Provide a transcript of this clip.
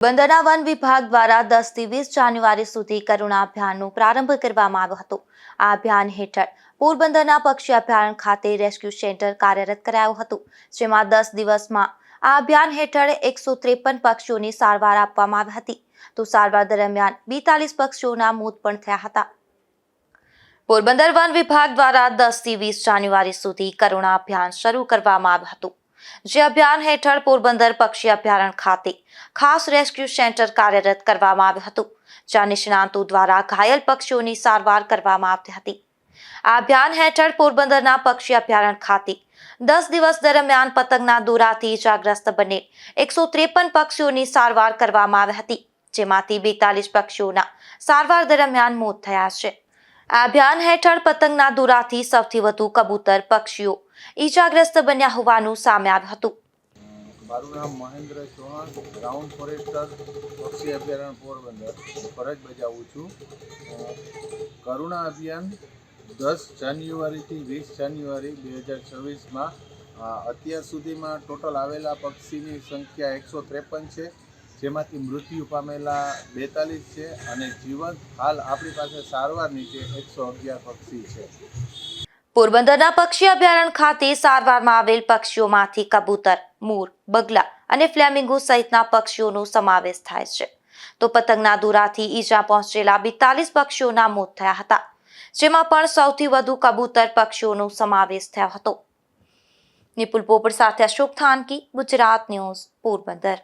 બંદરના one વિભાગ દ્વારા દસથી વીસ જાન્યુઆરી સુધી કરુણા અભિયાનનો પ્રારંભ કરવામાં આવ્યો હતો. આ અભિયાન હેઠળ પોરબંદરના પક્ષી અભયારણ્ય ખાતે રેસ્ક્યુ સેન્ટર કાર્યરત કરાયું હતું, જેમાં દસ દિવસમાં આ અભિયાન હેઠળ એકસો ત્રેપન પક્ષીઓની સારવાર આપવામાં આવી હતી. તો સારવાર દરમિયાન બેતાલીસ પક્ષીઓના મોત પણ થયા હતા. પોરબંદર વન વિભાગ દ્વારા દસથી વીસ જાન્યુઆરી સુધી કરુણા અભિયાન શરૂ કરવામાં આવ્યું હતું. જે અભિયાન હેઠળ પોરબંદર પક્ષી અભયારણ્ય ખાતે ખાસ રેસ્ક્યુ સેન્ટર કાર્યરત કરવામાં આવ્યું હતું, જ્યાં નિષ્ણાંતો દ્વારા ઘાયલ પક્ષીઓની સારવાર કરવામાં આવતી હતી. આ અભિયાન હેઠળ પોરબંદરના પક્ષી અભયારણ્ય ખાતે દસ દિવસ દરમિયાન પતંગના દોરાથી ઇજાગ્રસ્ત બને એકસો ત્રેપન પક્ષીઓની સારવાર કરવામાં આવી હતી, જેમાંથી બેતાલીસ પક્ષીઓના સારવાર દરમિયાન મોત થયા છે. આ અભિયાન હેઠળ પતંગના દોરાથી સૌથી વધુ કબૂતર પક્ષીઓ ઈજાગ્રસ્ત બન્યા હોવાનું સામે આવ્યું હતું. મારું નામ મહેન્દ્ર ચૌહાણ ગ્રાઉન્ડ ફોરેસ્ટર પક્ષી અભયારણ્ય પોરબંદર. ફરજ બજાવું છું. કરુણા અભિયાન દસ જાન્યુઆરીથી વીસ જાન્યુઆરી બે હજાર છવ્વીસમાં અત્યાર સુધીમાં ટોટલ આવેલા પક્ષીની સંખ્યા એકસો ત્રેપન છે. જેમાંથી મૃત્યુ પામેલા બેતાલીસ છે અને જીવંત હાલ આપણી પાસે સારવાર નીચે એકસો અગિયાર પક્ષી છે. પોરબંદરના પક્ષી અભયારણ્ય ખાતે સારવારમાં આવેલ પક્ષીઓમાંથી કબૂતર, મોર, બગલા અને ફ્લેમિંગો સહિતના પક્ષીઓનો સમાવેશ થાય છે. તો પતંગના દોરાથી ઈજા પહોંચેલા બેતાલીસ પક્ષીઓના મોત થયા હતા, જેમાં પણ સૌથી વધુ કબૂતર પક્ષીઓનો સમાવેશ થયો હતો. નિપુલ પોપટ સાથે અશોક થાનકી, ગુજરાત ન્યૂઝ, પોરબંદર.